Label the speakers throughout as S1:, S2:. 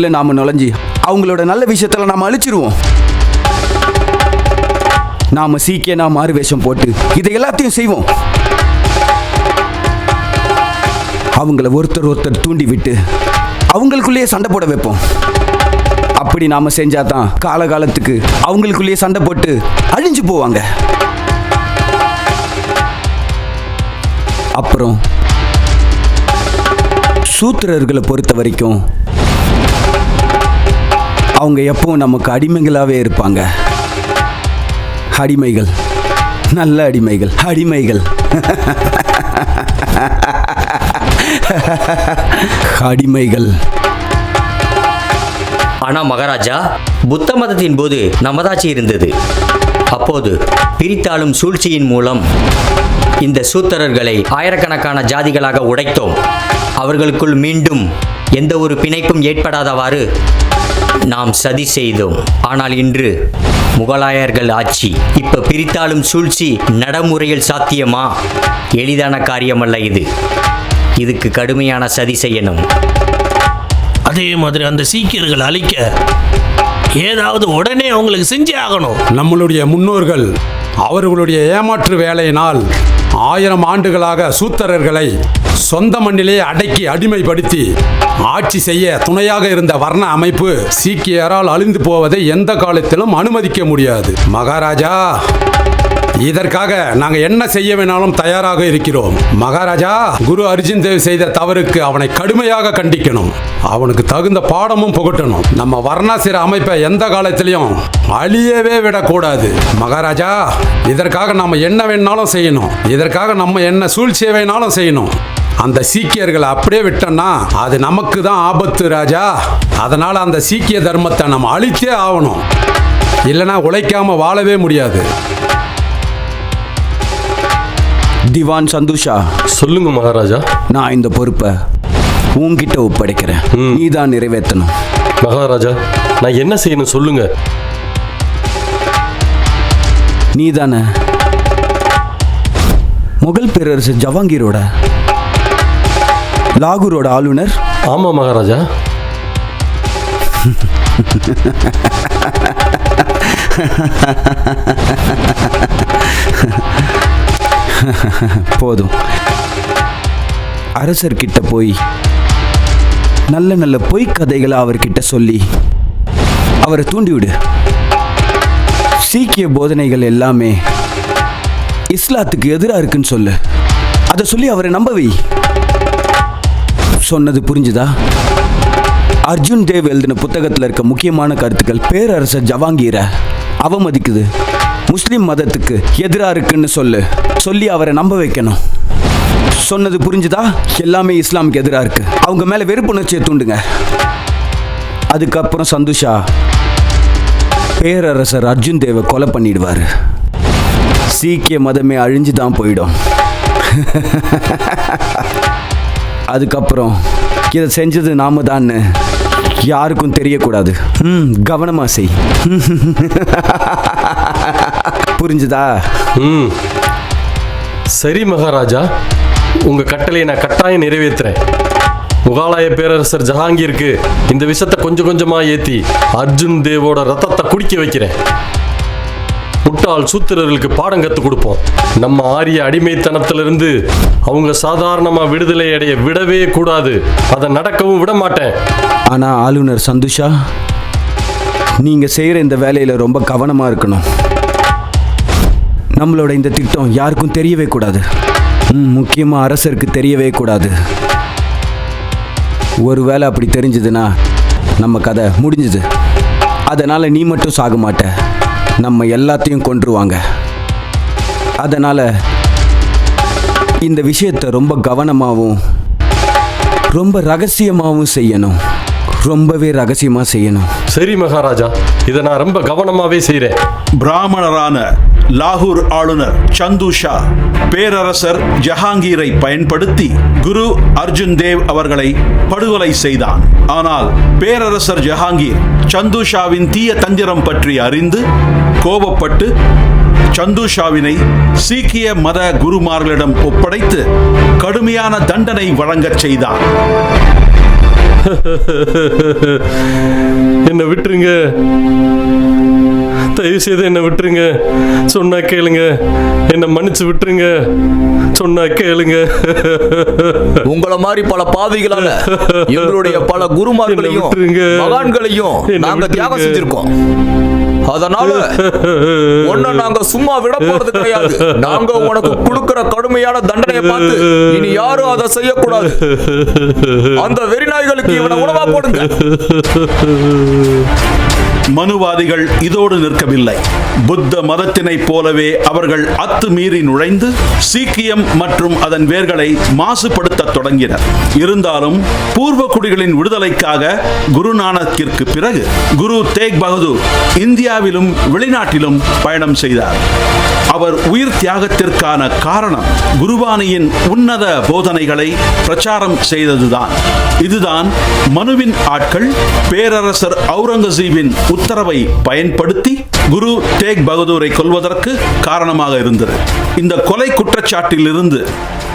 S1: இல்ல நாம நுழைஞ்சி அவங்களோட நல்ல விஷயத்தில் நாம அழிச்சிருவோம். நாம சீக்கியனா மாறு வேஷம் போட்டு இதை எல்லாத்தையும் செய்வோம். அவங்கள ஒருத்தர் ஒருத்தர் தூண்டி விட்டு அவங்களுக்குள்ளேயே சண்டை போட வைப்போம். அப்படி நாம செஞ்சாதான் காலகாலத்துக்கு அவங்களுக்குள்ளேயே சண்டை போட்டு அழிஞ்சு போவாங்க. அப்புறம் சூத்திரர்களை பொறுத்த வரைக்கும் அவங்க எப்பவும் நமக்கு அடிமைகளாகவே இருப்பாங்க. அடிமைகள். நல்ல அடிமைகள். அடிமைகள். அடிமைகள்.
S2: ஆனா மகாராஜா புத்த மதத்தின் போது நமதாட்சி இருந்தது. அப்போது பிரித்தாளும் சூழ்ச்சியின் மூலம் இந்த சூத்திரர்களை ஆயிரக்கணக்கான ஜாதிகளாக உடைத்தோம். அவர்களுக்குள் மீண்டும் எந்த ஒரு பிணைப்பும் ஏற்படாதவாறு நாம் சதி செய்தோம். ஆனால் இன்று முகலாயர்கள் ஆட்சி. இப்ப பிரித்தாளும் சூழ்ச்சி நடைமுறையில் சாத்தியமா? எளிதான காரியமல்ல இது. இதுக்கு கடுமையான சதி செய்யணும்.
S3: அதே மாதிரி அந்த சீக்கியர்கள் அழிக்க ஏதாவது உடனே அவங்களுக்கு செஞ்சே ஆகணும்.
S4: நம்மளுடைய முன்னோர்கள் அவர்களுடைய ஏமாற்று வேலையினால் ஆயிரம் ஆண்டுகளாக சூத்திரர்களை சொந்த மண்ணிலே அடக்கி அடிமைப்படுத்தி ஆட்சி செய்ய துணையாக இருந்த வர்ண அமைப்பு சீக்கியரால் அழிந்து போவதை எந்த காலத்திலும் அனுமதிக்க முடியாது. மகாராஜா! இதற்காக நாங்க என்ன செய்ய வேணாலும் தயாராக இருக்கிறோம். மகாராஜா குரு அர்ஜுன் தேவ் செய்த தவறுக்கு அவனை கடுமையாக கண்டிக்கணும். அவனுக்கு தகுந்த பாடமும் புகட்டணும். நம்ம வர்ணாசிர அமைப்பை எந்த காலத்திலையும் அழியவே விடக்கூடாது. மகாராஜா இதற்காக நம்ம என்ன வேணாலும் செய்யணும். இதற்காக நம்ம என்ன சூழ்ச்சியை வேணாலும் செய்யணும். அந்த சீக்கியர்களை அப்படியே விட்டோம்னா அது நமக்கு தான் ஆபத்து ராஜா. அதனால் அந்த சீக்கிய தர்மத்தை நம்ம அழித்தே ஆகணும். இல்லைன்னா உழைக்காமல் வாழவே முடியாது.
S1: திவான் சந்தோஷா.
S5: சொல்லுங்க மகாராஜா.
S1: நான் இந்த பொறுப்பை உன்கிட்ட ஒப்படைக்கிறேன். நீ தான் நிறைவேற்றணும்.
S5: மகாராஜா நான் என்ன செய்யணும் சொல்லுங்க.
S1: நீ தானே முகல் பேரரசு ஜவாங்கீரோட லாகூரோட ஆளுநர்?
S5: ஆமா மகாராஜா.
S1: போதும். அரசர்கிட்ட போய் நல்ல நல்ல பொய் கதைகளை அவர்கிட்ட சொல்லி அவரை தூண்டிவிடு. சீக்கிய போதனைகள் எல்லாமே இஸ்லாத்துக்கு எதிராக இருக்குன்னு சொல்லு. அதை சொல்லி அவரை நம்பவை சொன்னது புரிஞ்சுதா? அர்ஜுன் தேவ் எழுதின புத்தகத்தில் இருக்க முக்கியமான கருத்துக்கள் பேரரசர் ஜவாங்கீரை அவமதிக்குது. முஸ்லீம் மதத்துக்கு எதிராக இருக்குன்னு சொல்லு. சொல்லி அவரை நம்ப வைக்கணும். சொன்னது புரிஞ்சுதா? எல்லாமே இஸ்லாமுக்கு எதிராக இருக்கு. அவங்க மேலே வெறுப்புணர்ச்சியை தூண்டுங்க. அதுக்கப்புறம் சந்தோஷா பேரரசர் அர்ஜுன் தேவை கொலை பண்ணிடுவார். சீக்கிய மதமே அழிஞ்சு தான் போயிடும். அதுக்கப்புறம் இதை செஞ்சது நாம தான்னு யாருக்கும் தெரியக்கூடாது. ம் கவனமாக செய். புரிஞ்சுதா?
S5: ம். சரி மகாராஜா உங்க கட்டளையை நான் கட்டாயம் நிறைவேற்றுறேன். முகாலாய பேரரசர் ஜஹாங்கீருக்கு இந்த விஷத்தை கொஞ்சம் கொஞ்சமா ஏத்தி அர்ஜுன் தேவோட ரத்தத்தை குடிக்க வைக்கிறேன். முட்டாள் சூத்திரர்களுக்கு பாடம் கற்றுக் கொடுப்போம். நம்ம ஆரிய அடிமைத்தனத்திலிருந்து அவங்க சாதாரணமா விடுதலை அடைய விடவே கூடாது. அதை நடக்கவும் விட மாட்டேன்.
S1: ஆனால் ஆளுநர் சந்தோஷா நீங்கள் செய்கிற இந்த வேலையில் ரொம்ப கவனமாக இருக்கணும். நம்மளோட இந்த திட்டம் யாருக்கும் தெரியவே கூடாது. ம், அரசருக்கு தெரியவே கூடாது. ஒருவேளை அப்படி தெரிஞ்சதுன்னா நம்ம கதை முடிஞ்சுது. அதனால் நீ மட்டும் சாக மாட்ட. நம்ம எல்லாத்தையும் கொன்றுவாங்க. அதனால் இந்த விஷயத்தை ரொம்ப கவனமாகவும் ரொம்ப ரகசியமாகவும் செய்யணும். ரொம்பவே ரகசியமாக செய்யணும்.
S5: சரி மகாராஜா இதை நான் ரொம்ப கவனமாவே செய்றேன்.
S6: பிராமணரான லாகூர் ஆளுநர் சந்து ஷா பேரரசர் ஜஹாங்கீரை பயன்படுத்தி குரு அர்ஜுன் தேவ் அவர்களை படுகொலை செய்தான். ஆனால் பேரரசர் ஜஹாங்கீர் சந்து ஷாவின் தீய தந்திரம் பற்றி அறிந்து கோபப்பட்டு சந்து ஷாவினை சீக்கிய மத குருமார்களிடம் ஒப்படைத்து கடுமையான தண்டனை வழங்கச் செய்தான்.
S5: என்னை விட்டுருங்க. தயவு செய்து என்னை விட்டுருங்க. சொன்னா கேளுங்க. என்னை மன்னிச்சு விட்டுருங்க. சொன்னா கேளுங்க.
S7: உங்கள மாதிரி பல பாவிகளால எங்களுடைய பல குருமார்களையும்
S5: விட்டுருங்க.
S7: மகான்களையும் நாங்க தியாகம். செஞ்சிருக்கோம். அதனால உன்னை நாங்க சும்மா விட போறது கிடையாது. நாங்க உனக்கு கொடுக்கிற கடுமையான தண்டனையை பார்த்து இனி யாரும் அதை செய்யக்கூடாது. அந்த வெறிநாய்களுக்கு இவனை உணவா போடுங்க.
S6: மனுவாதிகள் இதோடு நிற்கவில்லை. புத்த மதத்தினைப் போலவே அவர்கள் அத்துமீறி நுழைந்து சீக்கியம் மற்றும் அதன் வேர்களை மாசுபடுத்தத் தொடங்கினர். இருந்தாலும் பூர்வ குடிகளின் விடுதலைக்காக குருநானக்கிற்கு பிறகு குரு தேக் பகதூர் இந்தியாவிலும் வெளிநாட்டிலும் பயணம் செய்தார். அவர் உயிர் தியாகத்திற்கான காரணம் குருபானியின் உன்னத போதனைகளை பிரச்சாரம் செய்ததுதான். இதுதான் மனுவின் ஆட்கள் பேரரசர் அவுரங்கசீபின் உத்தரவை பயன்படுத்தி குரு தேக் பகதூரை கொல்வதற்கு காரணமாக இருந்தது. இந்த கொலை குற்றச்சாட்டிலிருந்து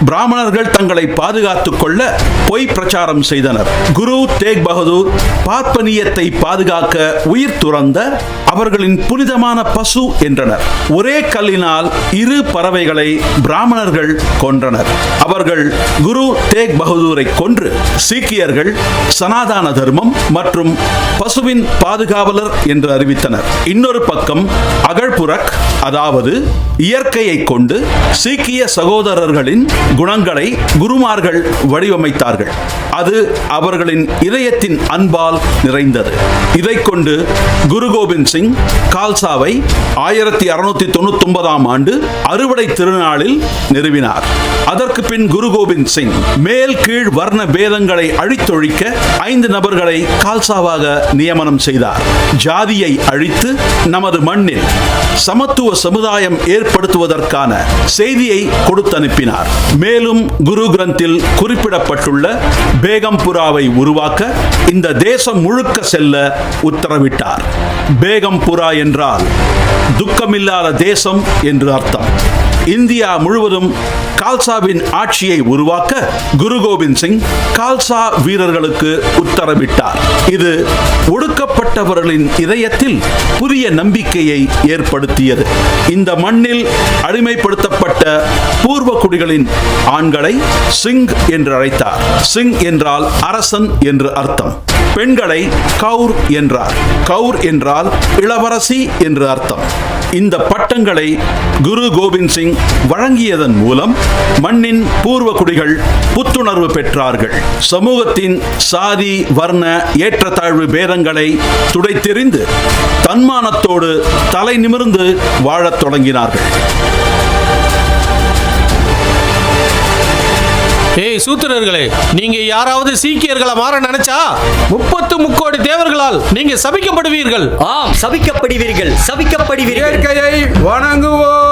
S6: பிராமணர்கள் தங்களை பாதுகாத்துக் கொள்ள பொய் பிரச்சாரம் செய்தனர். குரு தேக் பகதூர் பார்ப்பனியத்தை பாதுகாக்க உயிர் துறந்த அவர்களின் புனிதமான பசு என்றனர். ஒரே கல்லினால் இரு பறவைகளை பிராமணர்கள் கொன்றனர். அவர்கள் குரு தேக் பகதூரை கொன்று சீக்கியர்கள் சனாதான தர்மம் மற்றும் பசுவின் பாதுகாவலர் என்று அறிவித்தனர். இன்னொரு பக்கம் அகழ்புரக் அதாவது இயற்கையை கொண்டு சீக்கிய சகோதரர்களின் குணங்களை குருமார்கள் வடிவமைத்தார்கள். அது அவர்களின் இதயத்தின் அன்பால் நிறைந்தது. இதை கொண்டு குரு கோபிந்த் சிங் கால்சாவை ஆயிரத்தி அறுநூத்தி தொண்ணூத்தி ஒன்பதாம் ஆண்டு அறுவடை திருநாளில் நிறுவினார். அதற்கு பின் குரு கோபிந்த் சிங் மேல் கீழ் வர்ண பேதங்களை அழித்தொழிக்க ஐந்து நபர்களை கால்சாவாக நியமனம் செய்தார். ஜாதியை அழித்து நமது மண்ணில் சமத்துவ சமுதாயம் ஏற்படுத்துவதற்கான செய்தியை கொடுத்து அனுப்பினார் மேலும் குரு கிரந்தில் குறிப்பிடப்பட்டுள்ள பேகம்புராவை உருவாக்க இந்த தேசம் முழுக்க செல்ல உத்தரவிட்டார். பேகம்புரா என்றால் துக்கமில்லாத தேசம் என்று அர்த்தம். இந்தியா முழுவதும் கால்சாவின் ஆட்சியை உருவாக்க குரு கோபிந்த் சிங் கால்சா வீரர்களுக்கு உத்தரவிட்டார். இது ஒடுக்கப்பட்டவர்களின் இதயத்தில் புதிய நம்பிக்கையை ஏற்படுத்தியது. இந்த மண்ணில் அடிமைப்படுத்தப்பட்ட பூர்வ குடிகளின் ஆண்களை சிங் என்று அழைத்தார். சிங் என்றால் அரசன் என்று அர்த்தம். பெண்களை கவுர் என்றார். கவுர் என்றால் இளவரசி என்று அர்த்தம். இந்த பட்டங்களை குரு கோபிந்த் சிங் வழங்கியதன் மூலம் மண்ணின் பூர்வ குடிகள் புத்துணர்வு பெற்றார்கள். சமூகத்தின் சாதி வர்ண ஏற்றத்தாழ்வு பேதங்களை துடைத்தெறிந்து தன்மானத்தோடு தலை நிமிர்ந்து வாழத் தொடங்கினார்கள்.
S3: ஏய் சூத்திரர்களே நீங்க யாராவது சீக்கியர்களை மாற நினைச்சா முப்பத்து முக்கோடி தேவர்களால் நீங்க சபிக்கப்படுவீர்கள்.
S2: ஆம் சபிக்கப்படுவீர்கள் சபிக்கப்படுவீர்கள்.
S4: இயற்கையை வணங்குவோம்.